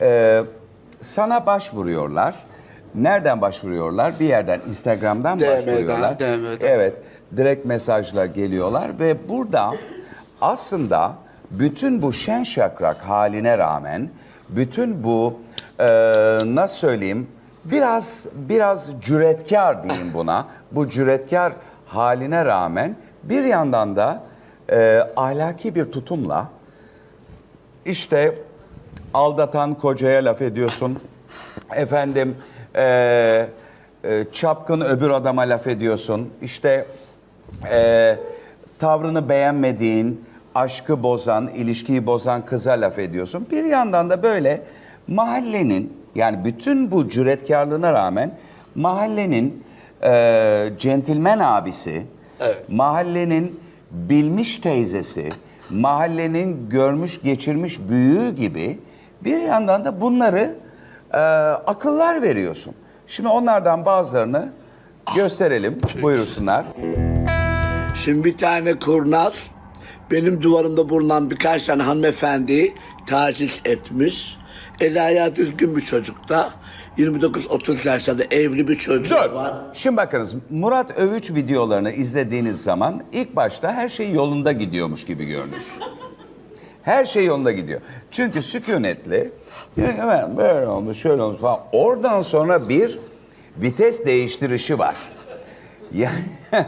Ee, sana başvuruyorlar. Nereden başvuruyorlar? Bir yerden Instagram'dan DM'den, başvuruyorlar. DM'den. Evet. Direkt mesajla geliyorlar ve burada aslında bütün bu şen şakrak haline rağmen bütün bu e, nasıl söyleyeyim biraz biraz cüretkar diyeyim buna. Bu cüretkar haline rağmen bir yandan da e, ahlaki bir tutumla işte aldatan kocaya laf ediyorsun. Efendim eee, e, çapkın öbür adama laf ediyorsun. İşte eee, tavrını beğenmediğin, aşkı bozan, ilişkiyi bozan kıza laf ediyorsun. Bir yandan da böyle mahallenin yani bütün bu cüretkarlığına rağmen mahallenin eee centilmen abisi, Evet. mahallenin bilmiş teyzesi, mahallenin görmüş geçirmiş büyüğü gibi bir yandan da bunları e, akıllar veriyorsun. Şimdi onlardan bazılarını gösterelim. Buyursunlar. Şimdi bir tane kurnaz benim duvarımda bulunan birkaç tane hanımefendi taciz etmiş. El ayağı düzgün bir çocuk da 29-30 yaşında evli bir çocuğu Dur. var. Şimdi bakınız Murat Övüç videolarını izlediğiniz zaman ilk başta her şey yolunda gidiyormuş gibi görünür. Her şey yolunda gidiyor. Çünkü sükunetli "Ya hemen böyle olmuş şöyle olmuş falan. Oradan sonra bir vites değiştirişi var. Yani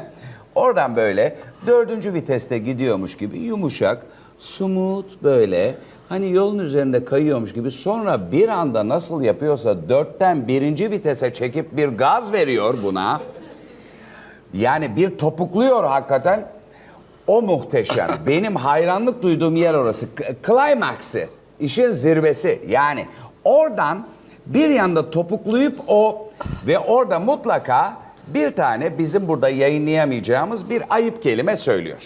oradan böyle dördüncü viteste gidiyormuş gibi yumuşak, smooth böyle hani yolun üzerinde kayıyormuş gibi sonra bir anda nasıl yapıyorsa dörtten birinci vitese çekip bir gaz veriyor buna. Yani bir topukluyor hakikaten. O muhteşem. Benim hayranlık duyduğum yer orası. Climax'ı. işin zirvesi. Yani oradan bir yanda topukluyup o ve orada mutlaka bir tane bizim burada yayınlayamayacağımız bir ayıp kelime söylüyor.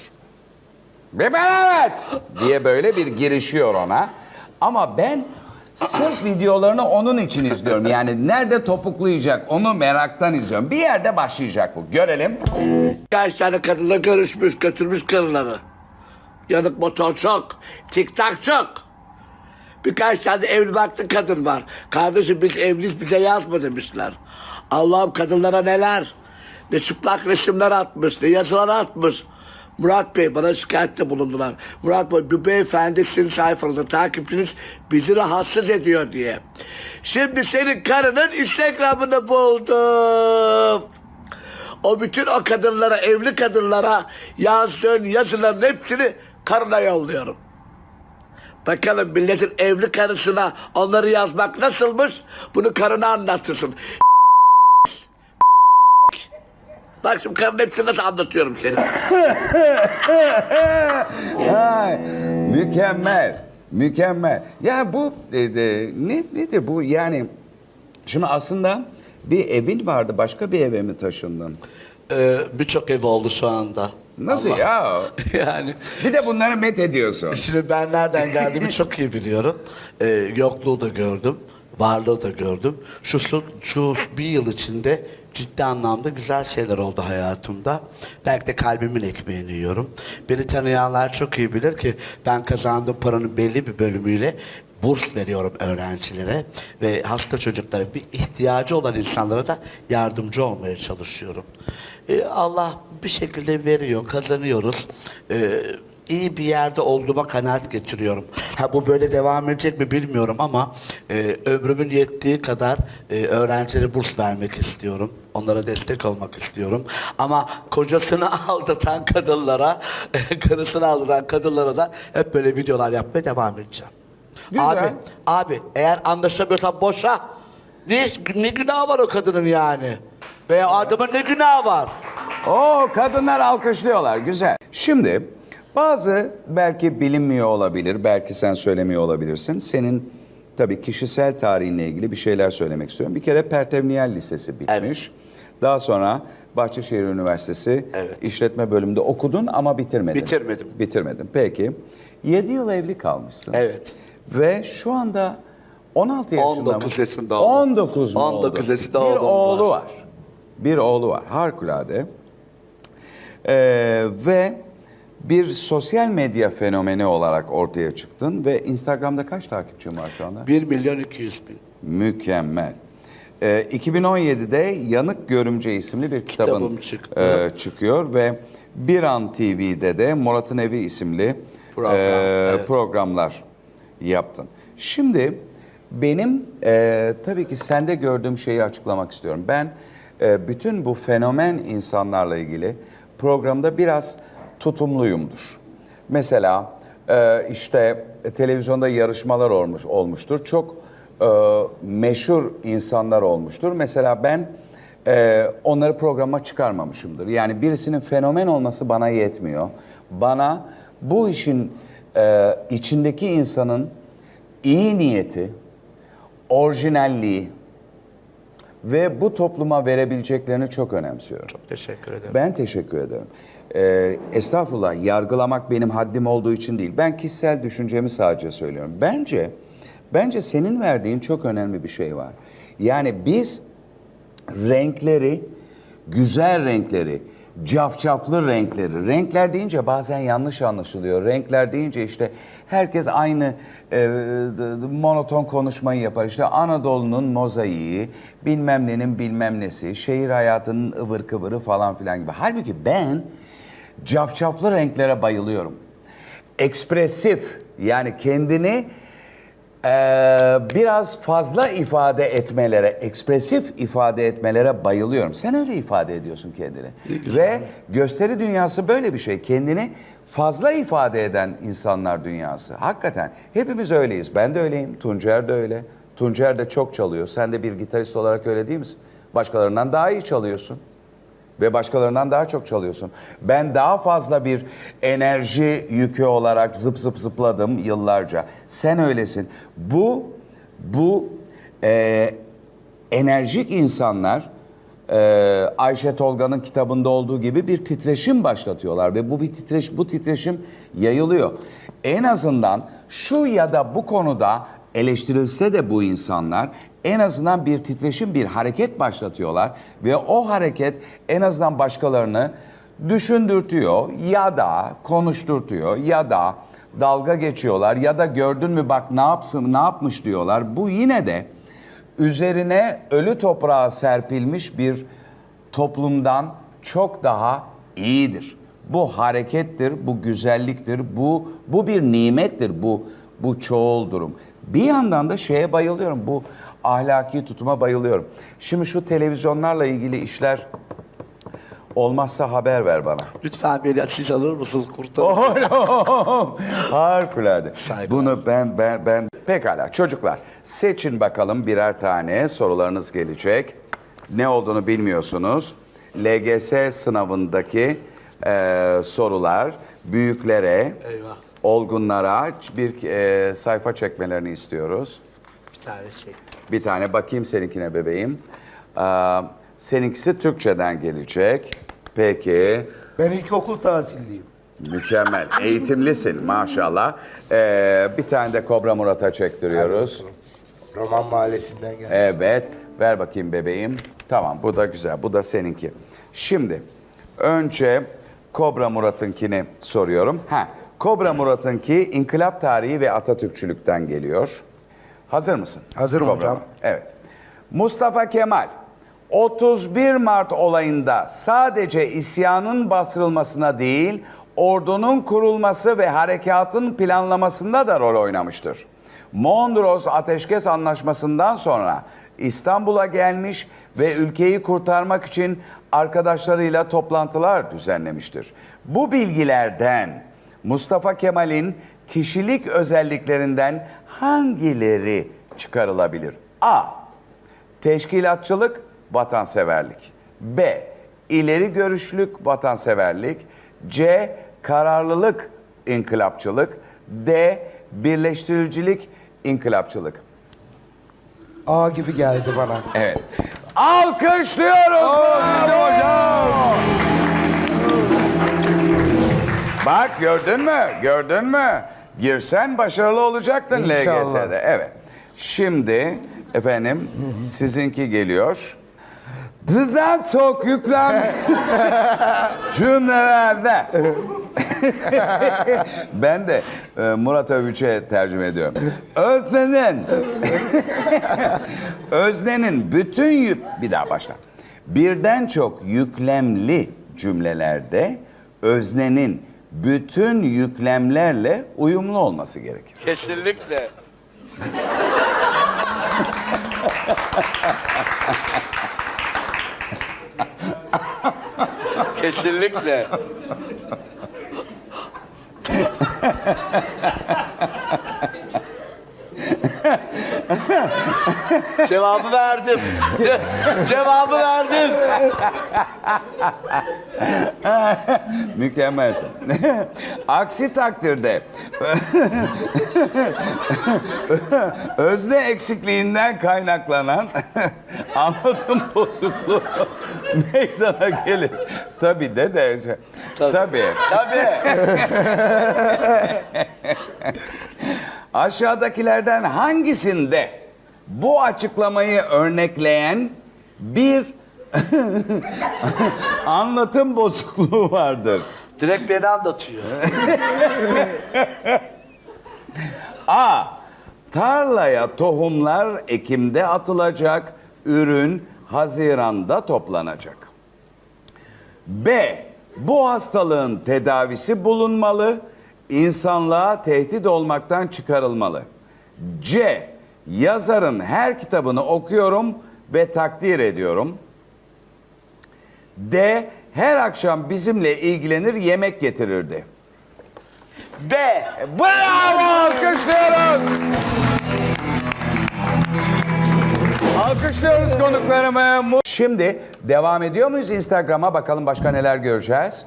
Ve ben evet diye böyle bir girişiyor ona. Ama ben sırf videolarını onun için izliyorum. Yani nerede topuklayacak onu meraktan izliyorum. Bir yerde başlayacak bu. Görelim. Birkaç tane kadınla görüşmüş götürmüş karıları. Yanık motor çok. Tik tak çok. Birkaç tane evli baktı kadın var. Kardeşim biz evliyiz bize yazma demişler. Allah'ım kadınlara neler. Ne çıplak resimler atmış, ne yazılar atmış. Murat Bey bana şikayette bulundular. Murat Bey bu beyefendi sizin sayfanızda takipçiniz bizi rahatsız ediyor diye. Şimdi senin karının Instagram'ını buldum. O bütün o kadınlara, evli kadınlara yazdığın yazıların hepsini karına yolluyorum. Bakalım milletin evli karısına onları yazmak nasılmış? Bunu karına anlatırsın. Bak şimdi karın hepsini nasıl anlatıyorum seni. Ay, mükemmel. Mükemmel. Ya bu e, e, ne nedir bu yani şimdi aslında bir evin vardı başka bir eve mi taşındın? Ee, Birçok ev oldu şu anda. Nasıl Allah- ya? yani Bir de bunları met ediyorsun. şimdi ben nereden geldiğimi çok iyi biliyorum. Ee, yokluğu da gördüm, varlığı da gördüm. Şu, şu, şu bir yıl içinde ciddi anlamda güzel şeyler oldu hayatımda. Belki de kalbimin ekmeğini yiyorum. Beni tanıyanlar çok iyi bilir ki ben kazandığım paranın belli bir bölümüyle burs veriyorum öğrencilere ve hasta çocuklara bir ihtiyacı olan insanlara da yardımcı olmaya çalışıyorum. Ee, Allah bir şekilde veriyor, kazanıyoruz. Ee, iyi bir yerde olduğuma kanaat getiriyorum. Ha bu böyle devam edecek mi bilmiyorum ama e, ömrümün yettiği kadar e, öğrencilere burs vermek istiyorum. Onlara destek olmak istiyorum. Ama kocasını aldatan kadınlara, karısını aldatan kadınlara da hep böyle videolar yapmaya devam edeceğim. Güzel. Abi, abi eğer anlaşamıyorsan boşa. Ne, ne günah var o kadının yani? Veya adamın ne günahı var? Oo kadınlar alkışlıyorlar. Güzel. Şimdi bazı belki bilinmiyor olabilir, belki sen söylemiyor olabilirsin. Senin tabii kişisel tarihinle ilgili bir şeyler söylemek istiyorum. Bir kere Pertevniyel Lisesi bitmiş. Daha sonra Bahçeşehir Üniversitesi Evet. işletme bölümünde okudun ama bitirmedin. Bitirmedim. Bitirmedin. Peki. 7 yıl evli kalmışsın. Evet. Ve şu anda 16 yaşında 19 mı? yaşında oldum. 19 mu 19 oldu? yaşında Bir oğlu var. var. Bir oğlu var. Harikulade. Ee, ve bir sosyal medya fenomeni olarak ortaya çıktın ve Instagram'da kaç takipçin var şu anda? 1 milyon 200 bin. Mükemmel. Ee, 2017'de Yanık Görümce isimli bir kitabın e, çıkıyor ve Bir An TV'de de Murat'ın Evi isimli Program, e, evet. programlar yaptın. Şimdi benim e, tabii ki sende gördüğüm şeyi açıklamak istiyorum. Ben e, bütün bu fenomen insanlarla ilgili programda biraz tutumluyumdur. Mesela e, işte televizyonda yarışmalar olmuş olmuştur. Çok e, meşhur insanlar olmuştur. Mesela ben e, onları programa çıkarmamışımdır. Yani birisinin fenomen olması bana yetmiyor. Bana bu işin e, içindeki insanın iyi niyeti, orijinalliği ve bu topluma verebileceklerini çok önemsiyorum. Çok teşekkür ederim. Ben teşekkür ederim. Ee, estağfurullah, yargılamak benim haddim olduğu için değil. Ben kişisel düşüncemi sadece söylüyorum. Bence, bence senin verdiğin çok önemli bir şey var. Yani biz renkleri, güzel renkleri, cafcaflı renkleri, renkler deyince bazen yanlış anlaşılıyor. Renkler deyince işte herkes aynı e, monoton konuşmayı yapar. İşte Anadolu'nun mozaiği, bilmem nenin bilmem nesi, şehir hayatının ıvır kıvırı falan filan gibi. Halbuki ben cafcaflı renklere bayılıyorum. Ekspresif yani kendini ee, biraz fazla ifade etmelere, ekspresif ifade etmelere bayılıyorum. Sen öyle ifade ediyorsun kendini. Ve gösteri dünyası böyle bir şey. Kendini fazla ifade eden insanlar dünyası. Hakikaten hepimiz öyleyiz. Ben de öyleyim. Tuncer de öyle. Tuncer de çok çalıyor. Sen de bir gitarist olarak öyle değil misin? Başkalarından daha iyi çalıyorsun ve başkalarından daha çok çalıyorsun. Ben daha fazla bir enerji yükü olarak zıp zıp zıpladım yıllarca. Sen öylesin. Bu bu e, enerjik insanlar e, Ayşe Tolga'nın kitabında olduğu gibi bir titreşim başlatıyorlar ve bu bir titreş bu titreşim yayılıyor. En azından şu ya da bu konuda eleştirilse de bu insanlar en azından bir titreşim, bir hareket başlatıyorlar ve o hareket en azından başkalarını düşündürtüyor ya da konuşturtuyor ya da dalga geçiyorlar ya da gördün mü bak ne yapsın ne yapmış diyorlar. Bu yine de üzerine ölü toprağa serpilmiş bir toplumdan çok daha iyidir. Bu harekettir, bu güzelliktir, bu bu bir nimettir, bu bu çoğul durum. Bir yandan da şeye bayılıyorum, bu ahlaki tutuma bayılıyorum. Şimdi şu televizyonlarla ilgili işler olmazsa haber ver bana. Lütfen beni siz alır mısınız kurtarın? Oğlum, harikulade. Saygılar. Bunu ben ben ben pekala çocuklar seçin bakalım birer tane sorularınız gelecek. Ne olduğunu bilmiyorsunuz. LGS sınavındaki e, sorular büyüklere, Eyvah. olgunlara bir e, sayfa çekmelerini istiyoruz. Bir tane çek. Bir tane bakayım seninkine bebeğim. Aa, seninkisi Türkçeden gelecek. Peki. Ben ilkokul tahsilliyim. Mükemmel. Eğitimlisin maşallah. Ee, bir tane de Kobra Murat'a çektiriyoruz. Roman Mahallesi'nden geldim. Evet. Ver bakayım bebeğim. Tamam bu da güzel. Bu da seninki. Şimdi önce Kobra Murat'ınkini soruyorum. Ha, Kobra Murat'ınki İnkılap Tarihi ve Atatürkçülükten geliyor. Hazır mısın? Hazırım Kobra hocam. Evet. Mustafa Kemal 31 Mart olayında sadece isyanın bastırılmasına değil, ordunun kurulması ve harekatın planlamasında da rol oynamıştır. Mondros Ateşkes Anlaşması'ndan sonra İstanbul'a gelmiş ve ülkeyi kurtarmak için arkadaşlarıyla toplantılar düzenlemiştir. Bu bilgilerden Mustafa Kemal'in kişilik özelliklerinden hangileri çıkarılabilir? A. Teşkilatçılık, vatanseverlik. B. İleri görüşlük, vatanseverlik. C. Kararlılık, inkılapçılık. D. Birleştiricilik, inkılapçılık. A gibi geldi bana. Evet. Alkışlıyoruz. hocam. Bak gördün mü? Gördün mü? Girsen başarılı olacaktın İnşallah. LGS'de. Evet. Şimdi efendim sizinki geliyor. Dıdan çok yüklen cümlelerde ben de e, Murat Övüç'e tercüme ediyorum. Öznenin Öznenin bütün yük bir daha başla. Birden çok yüklemli cümlelerde öznenin bütün yüklemlerle uyumlu olması gerekir. Kesinlikle. Kesinlikle. Cevabı verdim. Ce- cevabı verdim. Mükemmelsin. Aksi takdirde özne eksikliğinden kaynaklanan anlatım bozukluğu meydana gelir. Tabii de de. Tabii. Tabii. Aşağıdakilerden hangisinde bu açıklamayı örnekleyen bir anlatım bozukluğu vardır? Direkt beni anlatıyor. A. Tarlaya tohumlar Ekim'de atılacak, ürün Haziran'da toplanacak. B. Bu hastalığın tedavisi bulunmalı, insanlığa tehdit olmaktan çıkarılmalı. C. Yazarın her kitabını okuyorum ve takdir ediyorum. D. Her akşam bizimle ilgilenir, yemek getirirdi. B. Bravo! Alkışlıyoruz. Alkışlıyoruz konuklarımı. Şimdi devam ediyor muyuz Instagram'a? Bakalım başka neler göreceğiz.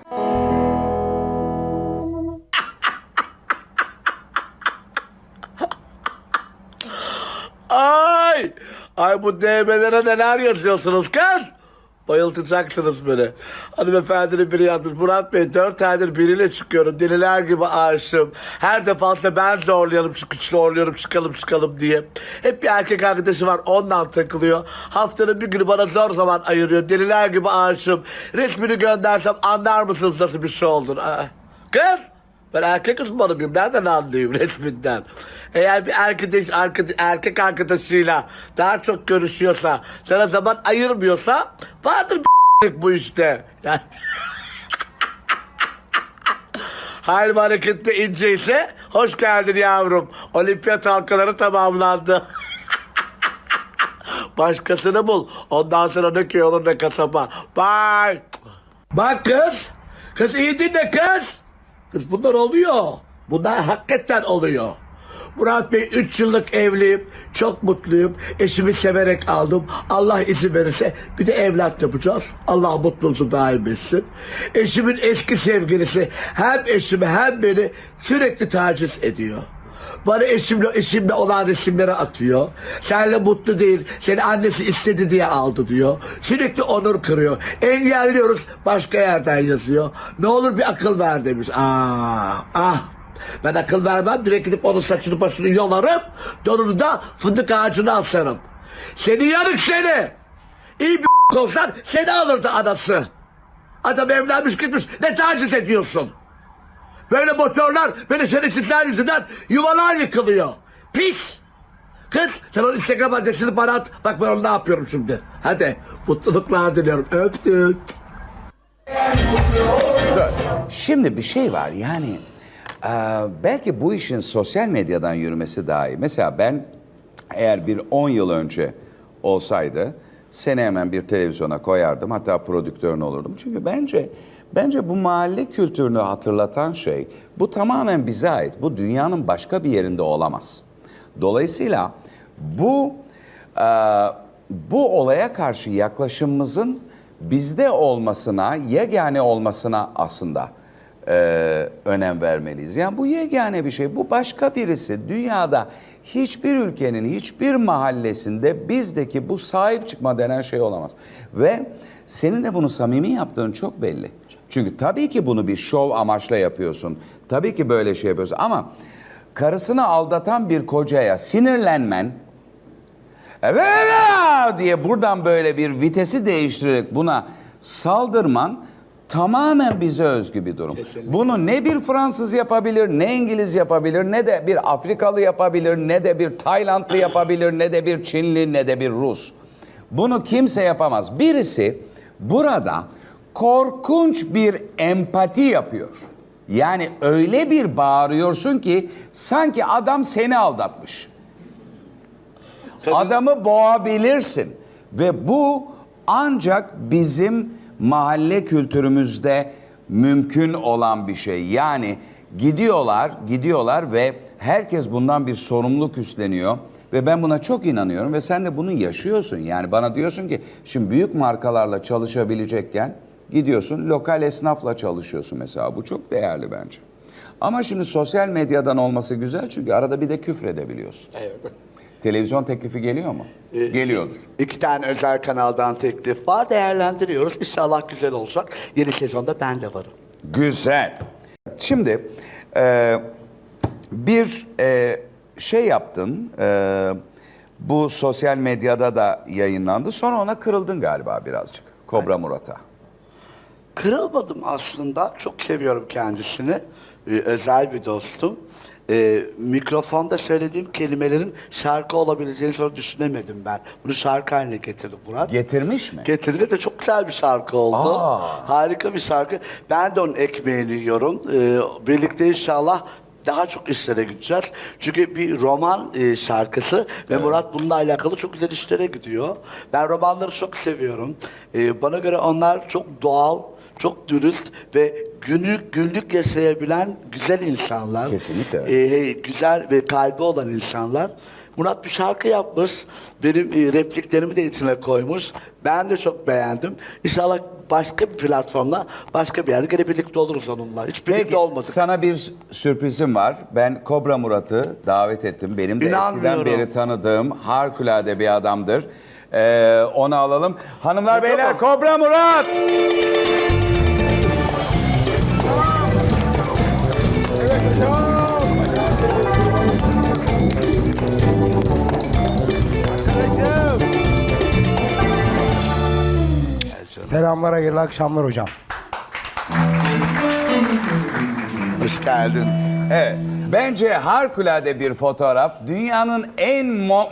Ay! Ay bu DM'lere neler yazıyorsunuz kız? Bayıltacaksınız beni. Hanımefendinin biri yazmış. Murat Bey dört aydır biriyle çıkıyorum. Deliler gibi aşığım. Her defasında ben zorluyorum, çık zorluyorum çıkalım çıkalım diye. Hep bir erkek arkadaşı var ondan takılıyor. Haftanın bir günü bana zor zaman ayırıyor. Deliler gibi aşığım. Resmini göndersem anlar mısınız nasıl bir şey olduğunu? Kız! Ben erkek uzmanıyım. Nereden anlayayım resminden? Eğer bir arkadaş, arkadaş erkek arkadaşıyla daha çok görüşüyorsa, sana zaman ayırmıyorsa vardır bir bu işte. Yani... Ve harekette ince ise hoş geldin yavrum. Olimpiyat halkaları tamamlandı. Başkasını bul. Ondan sonra ne köy olur ne kasaba. Bye. Bak kız. Kız iyi dinle kız. Kız bunlar oluyor. Bunlar hakikaten oluyor. Murat Bey 3 yıllık evliyim. Çok mutluyum. Eşimi severek aldım. Allah izin verirse bir de evlat yapacağız. Allah mutluluğu daim etsin. Eşimin eski sevgilisi hem eşimi hem beni sürekli taciz ediyor. Bana eşimle, eşimle olan resimleri atıyor. Seninle mutlu değil, seni annesi istedi diye aldı diyor. Sürekli onur kırıyor. Engelliyoruz, başka yerden yazıyor. Ne olur bir akıl ver demiş. Aa, ah. Ben akıl vermem, direkt gidip onun saçını başını yolarım. Donunu da fındık ağacına asarım. Seni yarık seni. İyi bir olsan seni alırdı anası. Adam evlenmiş gitmiş, ne taciz ediyorsun? Böyle motorlar, böyle şerefsizler yüzünden yuvalar yıkılıyor. Pis! Kız sen onun Instagram adresini bana at. Bak ben onu ne yapıyorum şimdi. Hadi mutluluklar diliyorum. Öptüm. Şimdi bir şey var yani e, belki bu işin sosyal medyadan yürümesi daha iyi. Mesela ben eğer bir 10 yıl önce olsaydı seni hemen bir televizyona koyardım hatta prodüktörün olurdum. Çünkü bence bence bu mahalle kültürünü hatırlatan şey bu tamamen bize ait. Bu dünyanın başka bir yerinde olamaz. Dolayısıyla bu e, bu olaya karşı yaklaşımımızın bizde olmasına, yegane olmasına aslında e, önem vermeliyiz. Yani bu yegane bir şey. Bu başka birisi. Dünyada hiçbir ülkenin, hiçbir mahallesinde bizdeki bu sahip çıkma denen şey olamaz. Ve senin de bunu samimi yaptığın çok belli. Çünkü tabii ki bunu bir şov amaçla yapıyorsun. Tabii ki böyle şey yapıyorsun ama karısını aldatan bir kocaya sinirlenmen, Evet diye buradan böyle bir vitesi değiştirerek buna saldırman Tamamen bize özgü bir durum. Bunu ne bir Fransız yapabilir, ne İngiliz yapabilir, ne de bir Afrikalı yapabilir, ne de bir Taylandlı yapabilir, ne de bir Çinli, ne de bir Rus. Bunu kimse yapamaz. Birisi burada korkunç bir empati yapıyor. Yani öyle bir bağırıyorsun ki sanki adam seni aldatmış. Adamı boğabilirsin. Ve bu ancak bizim mahalle kültürümüzde mümkün olan bir şey. Yani gidiyorlar, gidiyorlar ve herkes bundan bir sorumluluk üstleniyor. Ve ben buna çok inanıyorum ve sen de bunu yaşıyorsun. Yani bana diyorsun ki şimdi büyük markalarla çalışabilecekken gidiyorsun lokal esnafla çalışıyorsun mesela. Bu çok değerli bence. Ama şimdi sosyal medyadan olması güzel çünkü arada bir de küfredebiliyorsun. Evet. Televizyon teklifi geliyor mu? Geliyordur. İki tane özel kanaldan teklif var. Değerlendiriyoruz. İnşallah güzel olacak. Yeni sezonda ben de varım. Güzel. Şimdi e, bir e, şey yaptın. e, bu sosyal medyada da yayınlandı. Sonra ona kırıldın galiba birazcık. Kobra Murat'a. Kırılmadım aslında. Çok seviyorum kendisini. Ee, özel bir dostum. Ee, mikrofonda söylediğim kelimelerin şarkı olabileceğini sonra düşünemedim ben. Bunu şarkı haline getirdim Murat. Getirmiş mi? Getirdi de çok güzel bir şarkı oldu. Aa. Harika bir şarkı. Ben de onun ekmeğini yiyorum. Ee, birlikte inşallah daha çok işlere gideceğiz. Çünkü bir roman e, şarkısı ve Murat bununla alakalı çok güzel işlere gidiyor. Ben romanları çok seviyorum. Ee, bana göre onlar çok doğal, çok dürüst ve günlük günlük yaşayabilen güzel insanlar. Kesinlikle. Ee, güzel ve kalbi olan insanlar. Murat bir şarkı yapmış. Benim e, repliklerimi de içine koymuş. Ben de çok beğendim. İnşallah başka bir platformla, başka bir yerde gene birlikte oluruz onunla. Hiç birlikte Peki olmadık. sana bir sürprizim var. Ben Kobra Murat'ı davet ettim. Benim de eskiden beri tanıdığım harikulade bir adamdır. Ee, onu alalım. Hanımlar beyler? Kobra Murat! Selamlar, hayırlı akşamlar hocam. Hoş geldin. Evet. Bence harikulade bir fotoğraf. Dünyanın en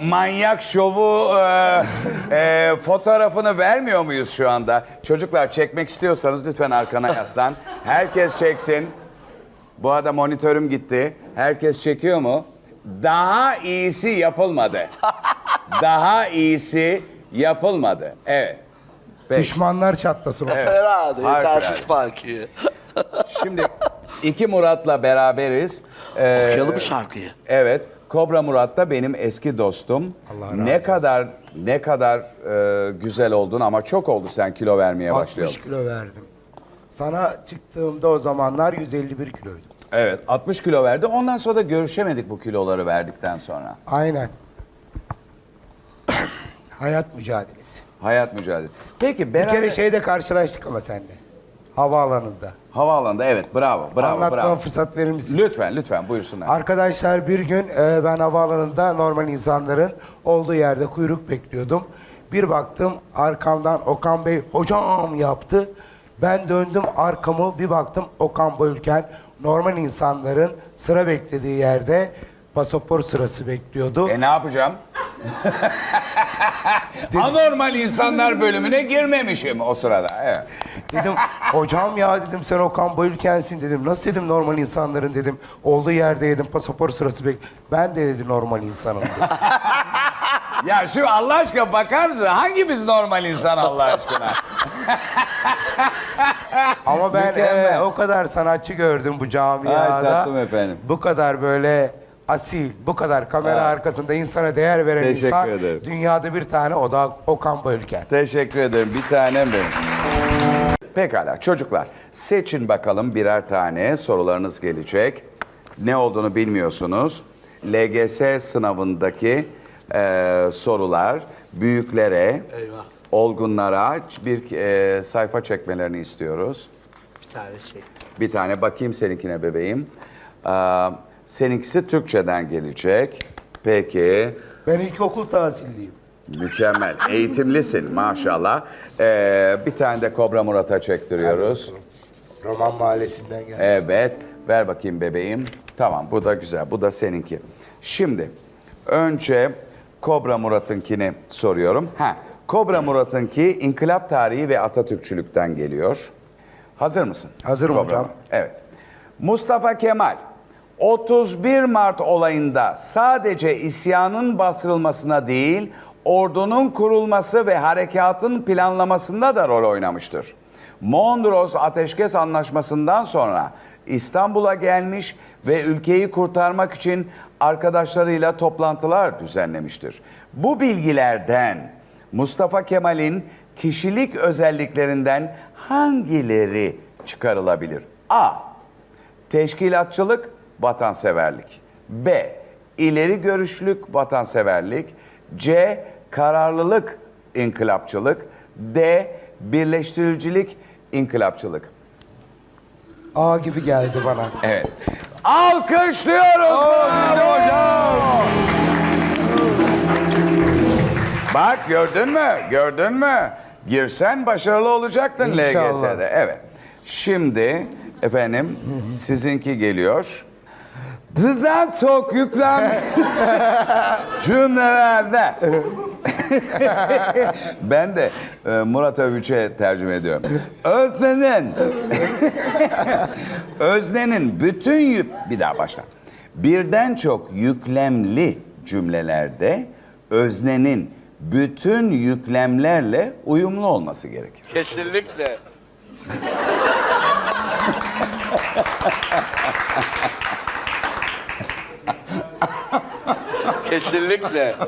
manyak şovu e, e, fotoğrafını vermiyor muyuz şu anda? Çocuklar çekmek istiyorsanız lütfen arkana yaslan. Herkes çeksin. Bu arada monitörüm gitti. Herkes çekiyor mu? Daha iyisi yapılmadı. Daha iyisi yapılmadı. Evet. Peki. Düşmanlar çatlasın hocam. Herhalde. Harikulade. Yetersiz belki. Şimdi iki Murat'la beraberiz. Ee, Okuyalım şarkıyı? Evet. Kobra Murat da benim eski dostum. Allah razı ne kadar ne kadar e, güzel oldun ama çok oldu sen kilo vermeye 60 başlayalım. kilo verdim. Sana çıktığımda o zamanlar 151 kiloydum. Evet, 60 kilo verdi. Ondan sonra da görüşemedik bu kiloları verdikten sonra. Aynen. Hayat mücadelesi. Hayat mücadelesi. Peki Bir beraber kere şeyde karşılaştık ama seninle. Havaalanında. havaalanında evet bravo bravo Anlatmama bravo. fırsat verir misin? Lütfen lütfen buyursunlar. Arkadaşlar bir gün e, ben havaalanında normal insanların olduğu yerde kuyruk bekliyordum. Bir baktım arkamdan Okan Bey hocam yaptı. Ben döndüm arkamı bir baktım Okan Bayülken normal insanların sıra beklediği yerde pasaport sırası bekliyordu. E ne yapacağım? Anormal insanlar bölümüne girmemişim o sırada. Evet. Dedim hocam ya dedim sen Okan Bayülken'sin dedim. Nasıl dedim normal insanların dedim. Olduğu yerde dedim pasaport sırası bek. Ben de dedi normal insanım dedim. Ya şu Allah aşkına bakar mısın? Hangimiz normal insan Allah aşkına? Ama ben Mükemmel. e, o kadar sanatçı gördüm bu camiada. Ay tatlım efendim. Bu kadar böyle asil, bu kadar kamera arkasında insana değer veren Teşekkür insan ederim. dünyada bir tane o da Okan Bayülken. Teşekkür ederim. Bir tanem benim. Pekala çocuklar seçin bakalım birer tane sorularınız gelecek. Ne olduğunu bilmiyorsunuz. LGS sınavındaki e, sorular büyüklere, Eyvah. olgunlara bir e, sayfa çekmelerini istiyoruz. Bir tane çek. Bir tane bakayım seninkine bebeğim. Aa, seninkisi Türkçeden gelecek. Peki. Ben ilkokul tahsilliyim. Mükemmel. Eğitimlisin maşallah. Ee, bir tane de Kobra Murat'a çektiriyoruz. Roman Mahallesi'nden geldim. Evet. Ver bakayım bebeğim. Tamam bu da güzel. Bu da seninki. Şimdi önce Kobra Murat'ınkini soruyorum. Ha, Kobra Murat'ınki inkılap tarihi ve Atatürkçülükten geliyor. Hazır mısın? Hazırım Kobra hocam. Murat. Evet. Mustafa Kemal 31 Mart olayında sadece isyanın bastırılmasına değil, ordunun kurulması ve harekatın planlamasında da rol oynamıştır. Mondros Ateşkes Anlaşması'ndan sonra İstanbul'a gelmiş ve ülkeyi kurtarmak için arkadaşlarıyla toplantılar düzenlemiştir. Bu bilgilerden Mustafa Kemal'in kişilik özelliklerinden hangileri çıkarılabilir? A. Teşkilatçılık, vatanseverlik. B. İleri görüşlük, vatanseverlik. C. Kararlılık, inkılapçılık. D. Birleştiricilik, inkılapçılık. A gibi geldi bana. Evet. Alkışlıyoruz. hocam. Bak gördün mü? Gördün mü? Girsen başarılı olacaktın İnşallah. LGS'de. Evet. Şimdi efendim sizinki geliyor. Dızdan çok yüklem cümlelerde. ben de e, Murat Övüç'e tercüme ediyorum. Öznenin öznenin bütün yük bir daha başla. Birden çok yüklemli cümlelerde öznenin bütün yüklemlerle uyumlu olması gerekir. Kesinlikle. Kesinlikle.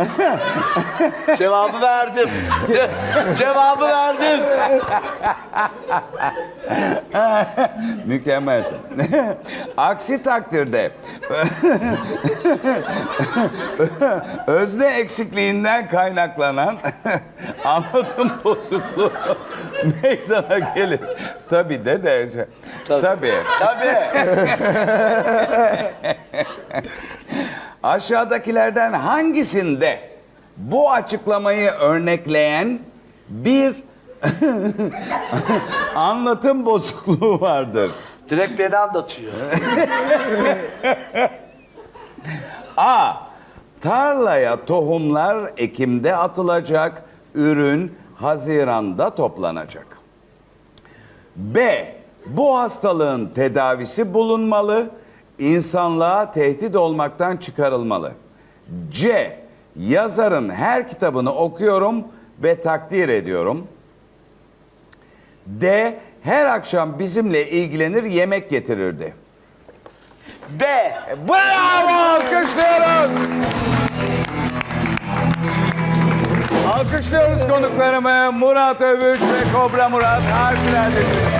Cevabı verdim. Ce- cevabı verdim. Mükemmelsin. Aksi takdirde özne eksikliğinden kaynaklanan anlatım bozukluğu meydana gelir. Tabii de de. Tabii. Tabii. Aşağıdakilerden hangisinde bu açıklamayı örnekleyen bir anlatım bozukluğu vardır? Direkt beni anlatıyor. A. Tarlaya tohumlar Ekim'de atılacak, ürün Haziran'da toplanacak. B. Bu hastalığın tedavisi bulunmalı, insanlığa tehdit olmaktan çıkarılmalı. C. Yazarın her kitabını okuyorum ve takdir ediyorum. D. Her akşam bizimle ilgilenir, yemek getirirdi. B. Bravo! Alkışlıyoruz. Alkışlıyoruz konuklarımı Murat Övüç ve Kobra Murat. Harikuladesiniz.